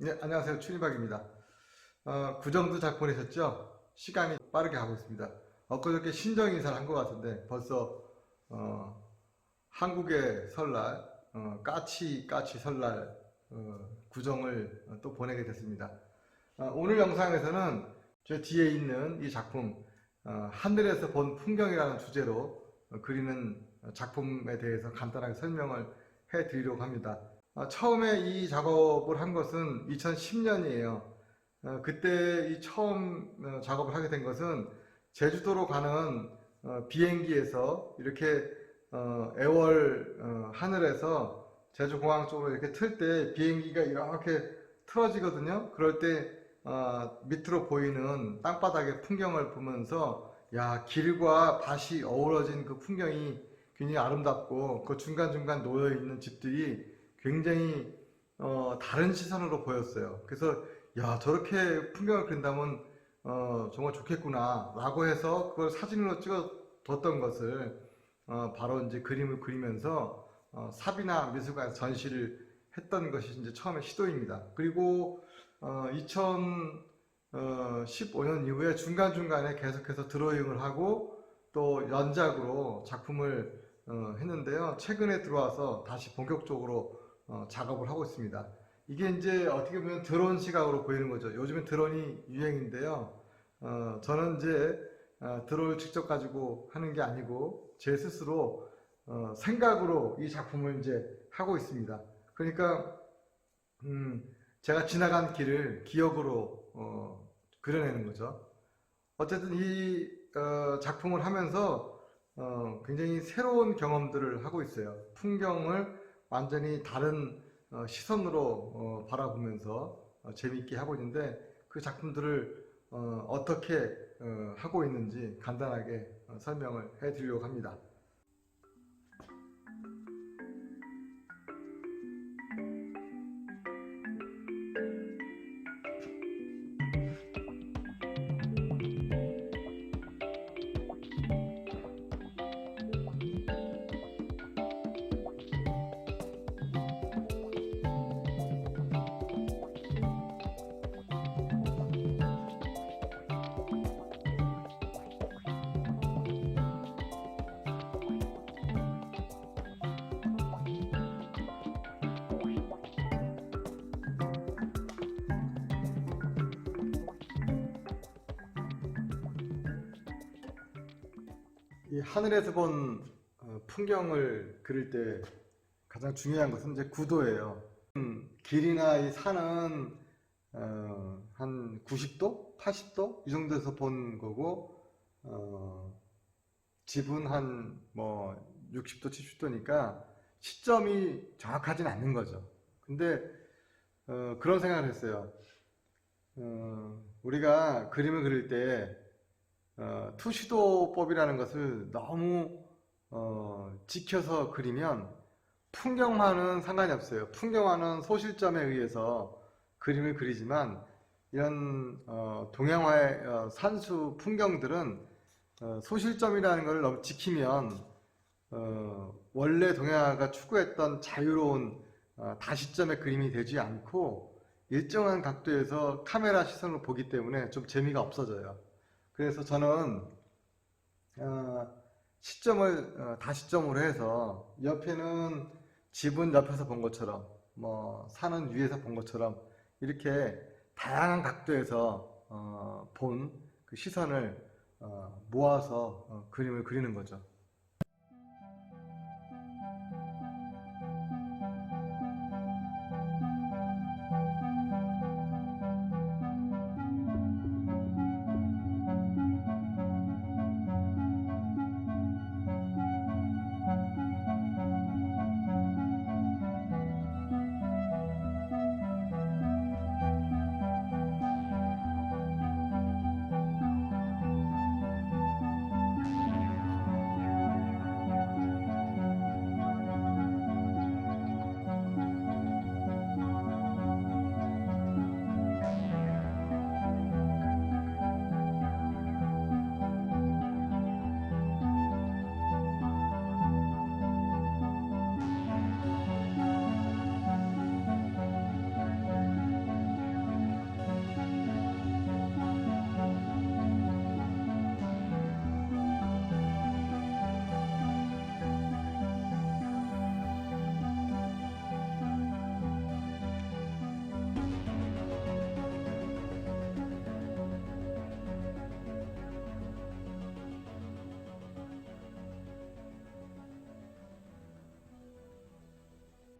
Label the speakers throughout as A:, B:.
A: 네, 안녕하세요. 추리박입니다. 어, 구정도 잘 보내셨죠? 시간이 빠르게 가고 있습니다. 엊그저께 신정 인사를 한 것 같은데 벌써 어, 한국의 설날, 어, 까치 까치 설날 어, 구정을 어, 또 보내게 됐습니다. 어, 오늘 영상에서는 제 뒤에 있는 이 작품 어, 하늘에서 본 풍경이라는 주제로 어, 그리는 작품에 대해서 간단하게 설명을 해드리려고 합니다. 어, 처음에 이 작업을 한 것은 2010년이에요. 그때 이 처음 어, 작업을 하게 된 것은 제주도로 가는 어, 비행기에서 이렇게 어, 애월 어, 하늘에서 제주공항 쪽으로 이렇게 틀 때 비행기가 이렇게 틀어지거든요. 그럴 때 어, 밑으로 보이는 땅바닥의 풍경을 보면서 야 길과 밭이 어우러진 그 풍경이 굉장히 아름답고 그 중간중간 놓여 있는 집들이 굉장히 어, 다른 시선으로 보였어요. 그래서 야 저렇게 풍경을 그린다면 어, 정말 좋겠구나 라고 해서 그걸 사진으로 찍어 뒀던 것을 어, 바로 이제 그림을 그리면서 어, 삽이나 미술관에서 전시를 했던 것이 이제 처음에 시도입니다. 그리고 어, 2015년 이후에 중간중간에 계속해서 드로잉을 하고 또 연작으로 작품을 어, 했는데요. 최근에 들어와서 다시 본격적으로 어, 작업을 하고 있습니다. 이게 이제 어떻게 보면 드론 시각으로 보이는 거죠. 요즘엔 드론이 유행인데요. 어, 저는 이제 어, 드론을 직접 가지고 하는 게 아니고 제 스스로 어, 생각으로 이 작품을 이제 하고 있습니다. 그러니까 음, 제가 지나간 길을 기억으로 어, 그려내는 거죠. 어쨌든 이 어, 작품을 하면서 어, 굉장히 새로운 경험들을 하고 있어요. 풍경을 완전히 다른 어, 시선으로 어, 바라보면서 어, 재미있게 하고 있는데 그 작품들을 어, 떻게 하고 있는지 간단하게 어, 설명을 해드리려고 합니다. 이 하늘에서 본 어, 풍경을 그릴 때 가장 중요한 것은 이제 구도예요. 음, 길이나 이 산은 어, 한 90도, 80도 이 정도에서 본 거고 어, 집은 한 뭐 60도, 70도니까 시점이 정확하진 않는 거죠. 근데 어, 그런 생각을 했어요. 어, 우리가 그림을 그릴 때 어, 투시도법이라는 것을 너무 어, 지켜서 그리면 풍경화는 상관이 없어요. 풍경화는 소실점에 의해서 그림을 그리지만 이런 어, 동양화의 어, 산수 풍경들은 어, 소실점이라는 걸 너무 지키면 어, 원래 동양화가 추구했던 자유로운 어, 다시점의 그림이 되지 않고 일정한 각도에서 카메라 시선으로 보기 때문에 좀 재미가 없어져요. 그래서 저는 어, 시점을 어, 다시점으로 해서 옆에는 집은 옆에서 본 것처럼 뭐 산은 위에서 본 것처럼 이렇게 다양한 각도에서 어, 본그 시선을 어, 모아서 어, 그림을 그리는 거죠.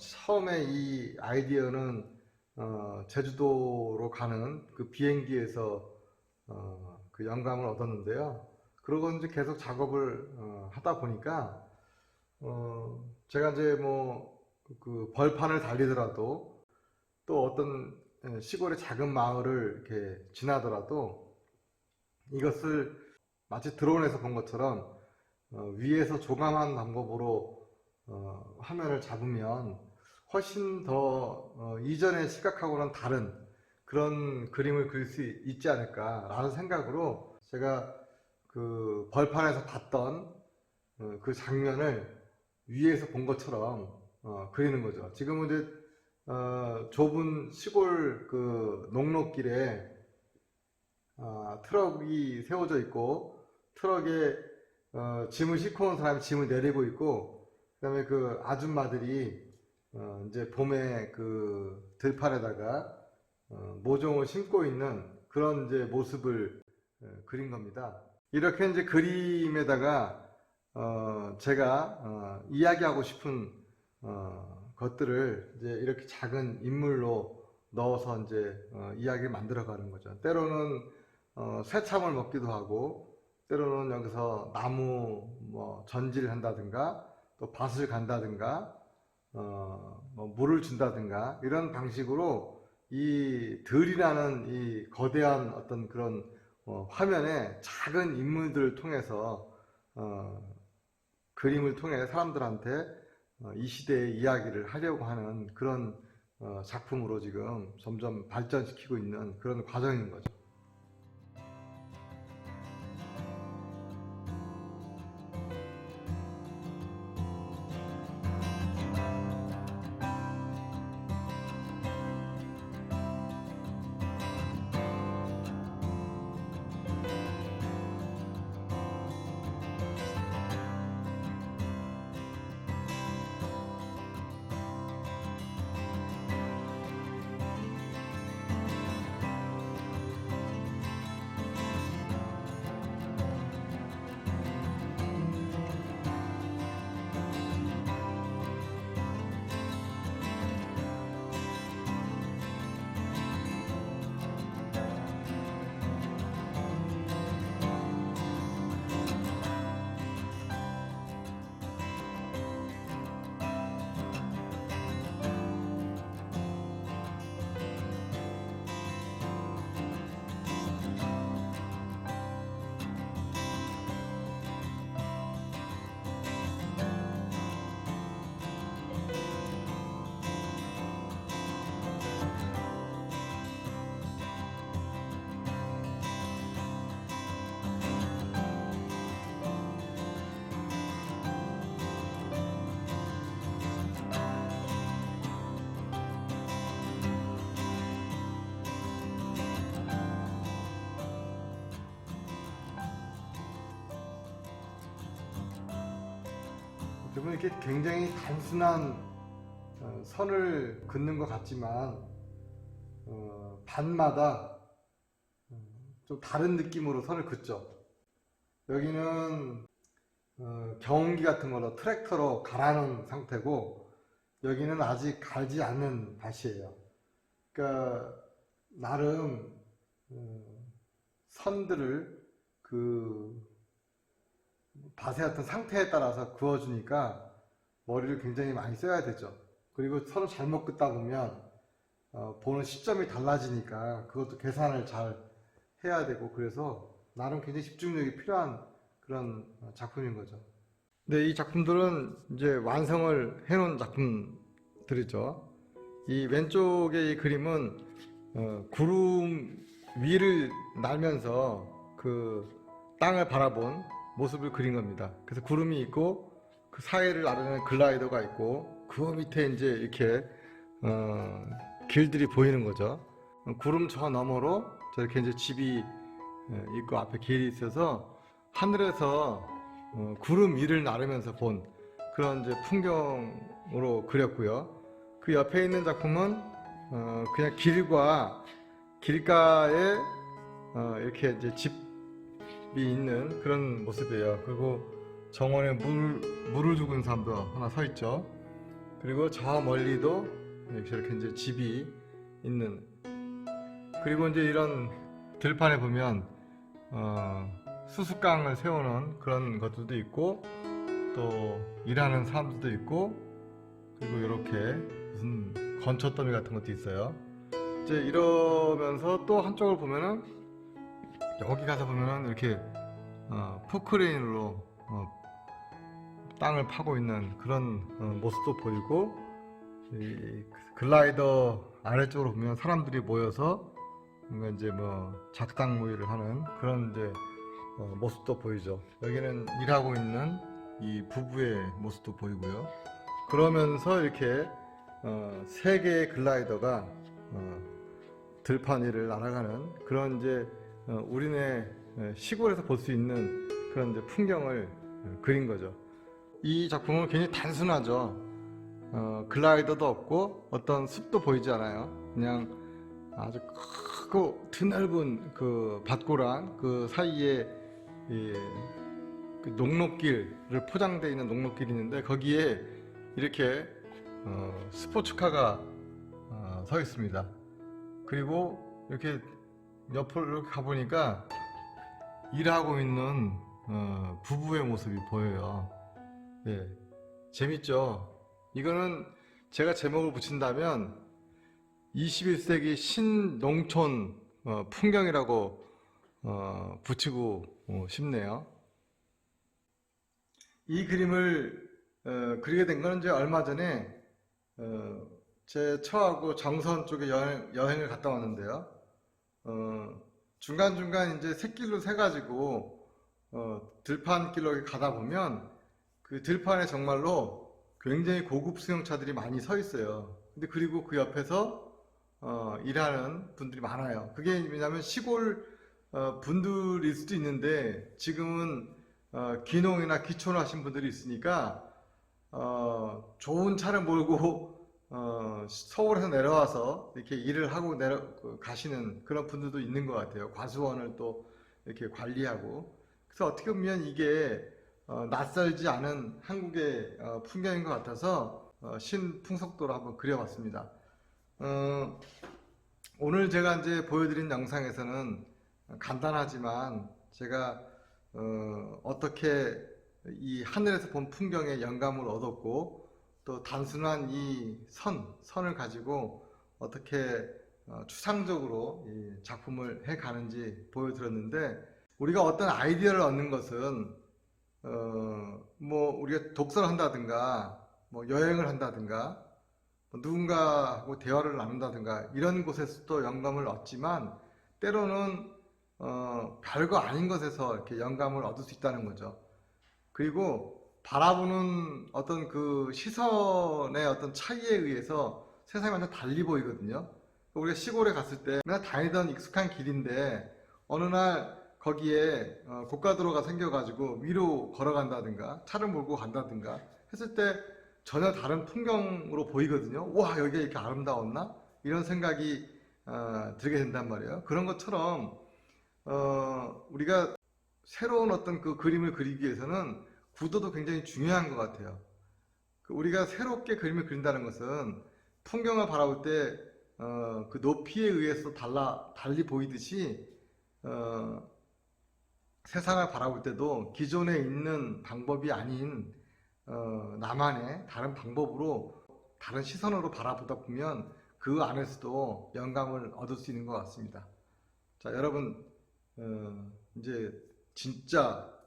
A: 처음에 이 아이디어는 어, 제주도로 가는 그 비행기에서 어, 그 영감을 얻었는데요. 그러고 이제 계속 작업을 어, 하다 보니까 어, 제가 이제 뭐 그 벌판을 달리더라도 또 어떤 예, 시골의 작은 마을을 이렇게 지나더라도 이것을 마치 드론에서 본 것처럼 어, 위에서 조감한 방법으로 어, 화면을 잡으면 훨씬 더 어, 이전의 시각하고는 다른 그런 그림을 그릴 수 있지 않을까라는 생각으로 제가 그 벌판에서 봤던 어, 그 장면을 위에서 본 것처럼 어, 그리는 거죠. 지금은 이제 어, 좁은 시골 그 농로길에 아, 트럭이 세워져 있고 트럭에 어, 짐을 싣고 온 사람이 짐을 내리고 있고 그다음에 그 아줌마들이 어, 이제 봄에 그 들판에다가 어, 모종을 심고 있는 그런 이제 모습을 어, 그린 겁니다. 이렇게 이제 그림에다가 어, 제가 어, 이야기하고 싶은 어, 것들을 이제 이렇게 작은 인물로 넣어서 이제 어, 이야기를 만들어 가는 거죠. 때로는 어, 새참을 먹기도 하고 때로는 여기서 나무 뭐 전지를 한다든가 또 밭을 간다든가 어, 뭐 물을 준다든가 이런 방식으로 이 들이라는 이 거대한 어떤 그런 어, 화면에 작은 인물들을 통해서 어, 그림을 통해 사람들한테 어, 이 시대의 이야기를 하려고 하는 그런 어, 작품으로 지금 점점 발전시키고 있는 그런 과정인 거죠. 그러면 이렇게 굉장히 단순한 어, 선을 긋는 것 같지만 어, 반마다 어, 좀 다른 느낌으로 선을 긋죠. 여기는 어, 경운기 같은 걸로 트랙터로 갈아놓은 상태고 여기는 아직 갈지 않는 밭이에요. 그러니까 나름 어, 선들을 그 밭의 어떤 상태에 따라서 그어주니까 머리를 굉장히 많이 써야 되죠. 그리고 서로 잘못 긋다 보면 어, 보는 시점이 달라지니까 그것도 계산을 잘 해야 되고 그래서 나름 굉장히 집중력이 필요한 그런 어, 작품인 거죠. 네, 이 작품들은 이제 완성을 해놓은 작품들이죠. 이 왼쪽의 이 그림은 어, 구름 위를 날면서 그 땅을 바라본 모습을 그린 겁니다. 그래서 구름이 있고 그 사이를 나르는 글라이더가 있고 그 밑에 이제 이렇게 어, 길들이 보이는 거죠. 어, 구름 저 너머로 저렇게 이제 집이 어, 있고 앞에 길이 있어서 하늘에서 어, 구름 위를 나르면서 본 그런 이제 풍경으로 그렸고요. 그 옆에 있는 작품은 어, 그냥 길과 길가에 어, 이렇게 이제 집이 있는 그런 모습이에요. 그리고 정원에 물, 물을 주고 있는 사람도 하나 서 있죠. 그리고 저 멀리도 이렇게 이제 집이 있는 그리고 이제 이런 들판에 보면 어, 수수깡을 세우는 그런 것들도 있고 또 일하는 사람들도 있고 그리고 이렇게 무슨 건초더미 같은 것도 있어요. 이제 이러면서 또 한쪽을 보면은 여기 가서 보면은 이렇게 어, 포크레인으로 어, 땅을 파고 있는 그런 어, 모습도 보이고 이 글라이더 아래쪽으로 보면 사람들이 모여서 뭔가 이제 뭐 작당 모의를 하는 그런 이제 어, 모습도 보이죠. 여기는 일하고 있는 이 부부의 모습도 보이고요. 그러면서 이렇게 어, 세 개의 글라이더가 어, 들판 위를 날아가는 그런 이제 어, 우리네 에, 시골에서 볼 수 있는 그런 이제 풍경을 어, 그린 거죠. 이 작품은 굉장히 단순하죠. 어, 글라이더도 없고 어떤 숲도 보이지 않아요. 그냥 아주 크고 드넓은 그 밭고랑 그 사이에 이, 그 녹록길을 포장되어 있는 녹록길이 있는데 거기에 이렇게 어, 스포츠카가 어, 서 있습니다. 그리고 이렇게 옆을 가보니까 일하고 있는 어, 부부의 모습이 보여요. 예, 재밌죠? 이거는 제가 제목을 붙인다면 21세기 신농촌 어, 풍경이라고 어, 붙이고 어, 싶네요. 이 그림을 어, 그리게 된 거는 이제 얼마 전에 어, 제 처하고 정선 쪽에 여행, 여행을 갔다 왔는데요. 어, 중간중간 이제 샛길로 새가지고 어, 들판길로 가다 보면 그 들판에 정말로 굉장히 고급 승용차들이 많이 서 있어요. 근데 그리고 그 옆에서 어, 일하는 분들이 많아요. 그게 왜냐하면 시골 어, 분들일 수도 있는데 지금은 어, 기농이나 기촌 하신 분들이 있으니까 어, 좋은 차를 몰고 어, 서울에서 내려와서 이렇게 일을 하고 내려 그 가시는 그런 분들도 있는 것 같아요. 과수원을 또 이렇게 관리하고 그래서 어떻게 보면 이게 어, 낯설지 않은 한국의 어, 풍경인 것 같아서 어, 신풍속도로 한번 그려봤습니다. 어, 오늘 제가 이제 보여드린 영상에서는 간단하지만 제가 어, 떻게 이 하늘에서 본 풍경에 영감을 얻었고 또 단순한 이 선, 선을 가지고 어떻게 어, 추상적으로 이 작품을 해 가는지 보여드렸는데 우리가 어떤 아이디어를 얻는 것은 어, 뭐 우리가 독서를 한다든가 뭐 여행을 한다든가 뭐 누군가하고 대화를 나눈다든가 이런 곳에서도 영감을 얻지만 때로는 어, 별거 아닌 것에서 이렇게 영감을 얻을 수 있다는 거죠. 그리고 바라보는 어떤 그 시선의 어떤 차이에 의해서 세상이 완전 달리 보이거든요. 우리가 시골에 갔을 때 맨날 다니던 익숙한 길인데 어느 날 거기에 어, 고가도로가 생겨가지고 위로 걸어간다든가 차를 몰고 간다든가 했을 때 전혀 다른 풍경으로 보이거든요. 와 여기가 이렇게 아름다웠나? 이런 생각이 어, 들게 된단 말이에요. 그런 것처럼 어, 우리가 새로운 어떤 그 그림을 그리기 위해서는 구도도 굉장히 중요한 것 같아요. 그 우리가 새롭게 그림을 그린다는 것은 풍경을 바라볼 때, 어, 그 높이에 의해서 달라, 달리 보이듯이, 어, 세상을 바라볼 때도 기존에 있는 방법이 아닌, 어, 나만의 다른 방법으로, 다른 시선으로 바라보다 보면 그 안에서도 영감을 얻을 수 있는 것 같습니다. 자, 여러분, 어, 이제 진짜 어,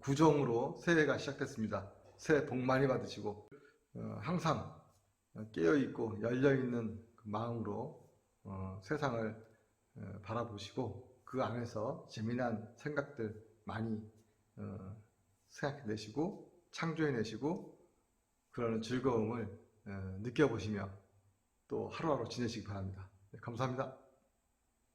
A: 구정으로 새해가 시작됐습니다. 새해 복 많이 받으시고 어, 항상 깨어 있고 열려 있는 그 마음으로 어, 세상을 어, 바라보시고 그 안에서 재미난 생각들 많이 어, 생각해내시고 창조해내시고 그러는 즐거움을 어, 느껴보시며 또 하루하루 지내시기 바랍니다. 네, 감사합니다.